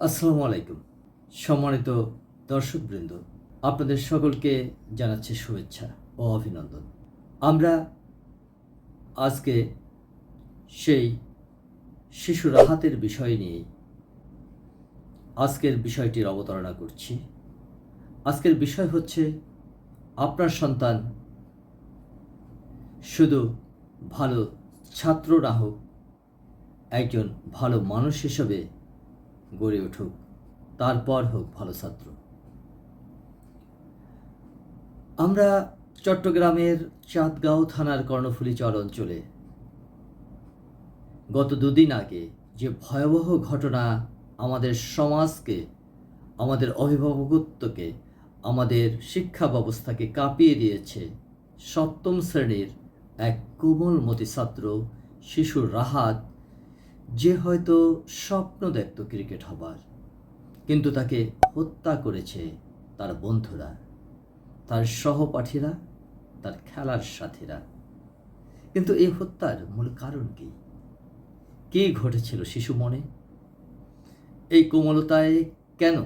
আসসালামু আলাইকুম। সম্মানিত দর্শকবৃন্দ, আপনাদের সকলকে জানাচ্ছি শুভেচ্ছা ও অভিনন্দন। আমরা আজকে সেই শিশু রাহাতের বিষয় নিয়ে আজকের বিষয়টির অবতারণা করছি। আজকের বিষয় হচ্ছে, আপনার সন্তান শুধু ভালো ছাত্র না হোক, একজন ভালো মানুষ হিসেবে গড়ে উঠুক। তারপর হোক ভালো ছাত্র। আমরা চট্টগ্রামের চাঁদগাঁও থানার কর্ণফুলীচর অঞ্চলে গত দুদিন আগে যে ভয়াবহ ঘটনা আমাদের সমাজকে, আমাদের অভিভাবকত্বকে, আমাদের শিক্ষা ব্যবস্থাকে কাঁপিয়ে দিয়েছে সপ্তম শ্রেণির এক কোমলমতি ছাত্র শিশু রাহাত যে হয়তো স্বপ্ন দেখত ক্রিকেট হবার, কিন্তু তাকে হত্যা করেছে তার বন্ধুরা, তার সহপাঠীরা, তার খেলার সাথীরা। কিন্তু এই হত্যার মূল কারণ কি? কি ঘটেছিল শিশু মনে? এই কোমলতায় কেন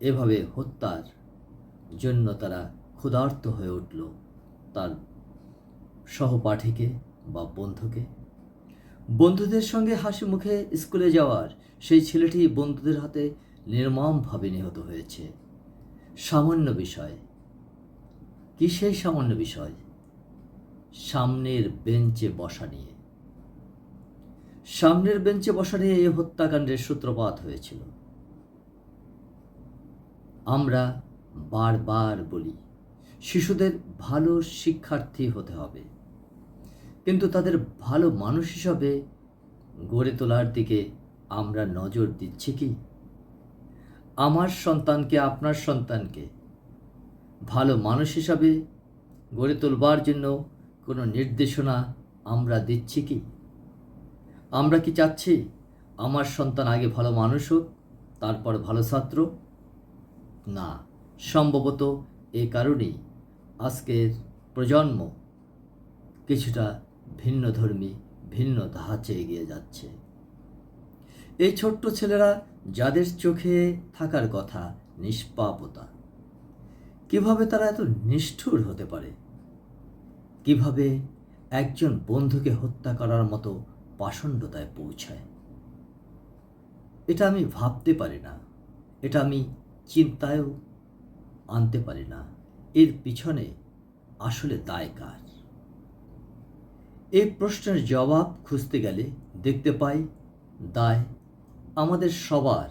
এভাবে হত্যার জন্য তারা ক্ষুধার্ত হয়ে উঠল তার সহপাঠীকে বা বন্ধুকে? বন্ধুদের সঙ্গে হাসি মুখে স্কুলে যাওয়ার সেই ছেলেটি বন্ধুদের হাতে নির্মমভাবে নিহত হয়েছে। সামান্য বিষয়। কি সেই সামান্য বিষয়? সামনের বেঞ্চে বসা নিয়ে। সামনের বেঞ্চে বসা নিয়ে এই হত্যাকাণ্ডের সূত্রপাত হয়েছিল। আমরা বারবার বলি, শিশুদের ভালো শিক্ষার্থী হতে হবে। কিন্তু তাদের ভালো মানুষ হিসাবে গড়ে তোলার দিকে আমরা নজর দিচ্ছি কি? আমার সন্তানকে, আপনার সন্তানকে ভালো মানুষ হিসাবে গড়ে তোলবার জন্য কোনো নির্দেশনা আমরা দিচ্ছি কি? আমরা কি চাচ্ছি আমার সন্তান আগে ভালো মানুষ হোক, তারপর ভালো ছাত্র? না, সম্ভবত এ কারণেই আজকের প্রজন্ম কিছুটা ভিন্ন ধর্মী, ভিন্ন ধাঁচে এগিয়ে যাচ্ছে। এই ছোট্ট ছেলেরা যাদের চোখে থাকার কথা নিষ্পাপতা, কীভাবে তারা এত নিষ্ঠুর হতে পারে? কীভাবে একজন বন্ধুকে হত্যা করার মতো পাষণ্ডতায় পৌঁছায়? এটা আমি ভাবতে পারি না, এটা আমি চিন্তায়ও আনতে পারি না। এর পিছনে আসলে দায় কার? এই প্রশ্নের জবাব খুঁজতে গেলে দেখতে পাই দায় আমাদের সবার,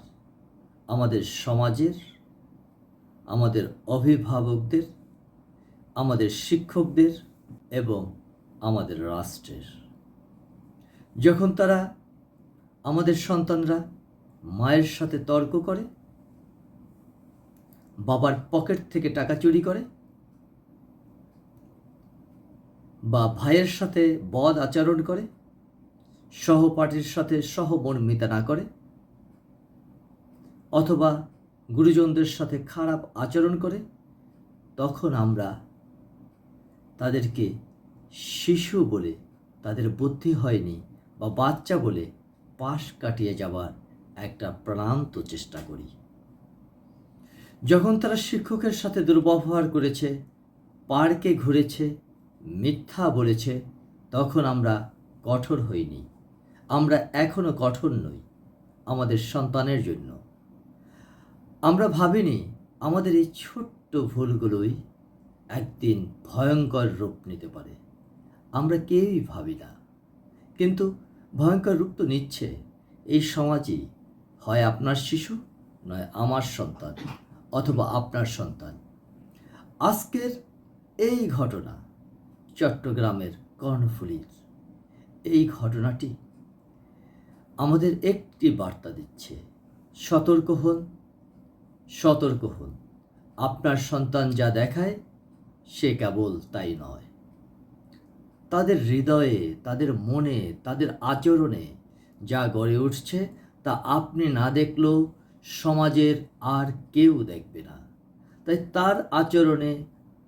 আমাদের সমাজের, আমাদের অভিভাবকদের, আমাদের শিক্ষকদের এবং আমাদের রাষ্ট্রের। যখন তারা আমাদের সন্তানরা মায়ের সাথে তর্ক করে, বাবার পকেট থেকে টাকা চুরি করে বা ভাইয়ের সাথে বদ আচরণ করে, সহপাঠীর সাথে সহমর্মিতা না করে, অথবা গুরুজনদের সাথে খারাপ আচরণ করে, তখন আমরা তাদেরকে শিশু বলে, তাদের বুদ্ধি হয়নি বা বাচ্চা বলে পাশ কাটিয়ে যাবার একটা প্রাণান্ত চেষ্টা করি। যখন তারা শিক্ষকের সাথে দুর্ব্যবহার করেছে, পার্কে ঘুরেছে মিথ্যা বলেছে, তখন আমরা কঠোর হইনি। আমরা এখনও কঠোর নই আমাদের সন্তানের জন্য। আমরা ভাবিনি আমাদের এই ছোট্ট ভুলগুলোই একদিন ভয়ঙ্কর রূপ নিতে পারে। আমরা কেউই ভাবি না। কিন্তু ভয়ঙ্কর রূপ তো নিচ্ছে। এই সমাজই হয় আপনার শিশু, নয় আমার সন্তান, অথবা আপনার সন্তান। আজকের এই ঘটনা চট্টগ্রামের কর্ণফুলীর এই ঘটনাটি আমাদের একটি বার্তা দিচ্ছে। সতর্ক হন সতর্ক হন। আপনার সন্তান যা দেখায়, সে কেবল তাই নয়। তাদের হৃদয়ে, তাদের মনে, তাদের আচরণে যা গড়ে উঠছে, তা আপনি না দেখলেও সমাজের আর কেউ দেখবে না। তাই তার আচরণে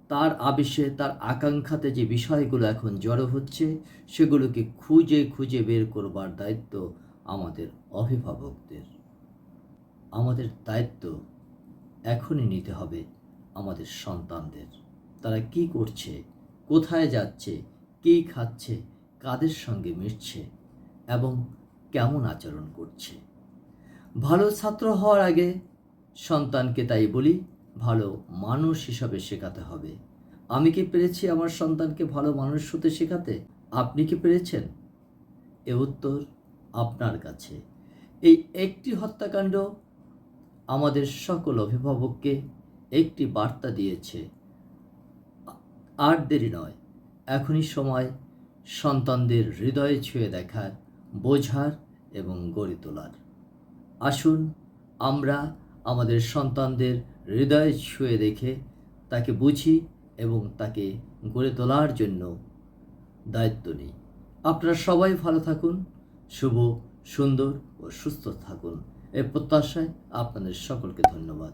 তার আবেশে, তার আকাঙ্ক্ষাতে যে বিষয়গুলো এখন জড়ো হচ্ছে, সেগুলোকে খুঁজে খুঁজে বের করবার দায়িত্ব আমাদের অভিভাবকদের। আমাদের দায়িত্ব এখনই নিতে হবে আমাদের সন্তানদের। তারা কি করছে, কোথায় যাচ্ছে, কী খাচ্ছে, কাদের সঙ্গে মিশছে এবং কেমন আচরণ করছে। ভালো ছাত্র হওয়ার আগে সন্তানকে তাই বলি ভালো মানুষ হিসাবে শেখাতে হবে। আমি কি পেরেছি আমার সন্তানকে ভালো মানুষ হতে শেখাতে? আপনি কি পেরেছেন? এ উত্তর আপনার কাছে। এই একটি হত্যাকাণ্ড আমাদের সকল অভিভাবককে একটি বার্তা দিয়েছে। আর দেরি নয়, এখনই সময় সন্তানদের হৃদয়ে ছুঁয়ে দেখার, বোঝার এবং গড়ে তোলার। আসুন আমরা আমাদের সন্তানদের হৃদয় ছুঁয়ে দেখে তাকে বুঝি এবং তাকে গড়ে তোলার জন্য দায়িত্ব নিই। আপনারা সবাই ভালো থাকুন, শুভ, সুন্দর ও সুস্থ থাকুন। এ প্রত্যাশায় আপনাদের সকলকে ধন্যবাদ।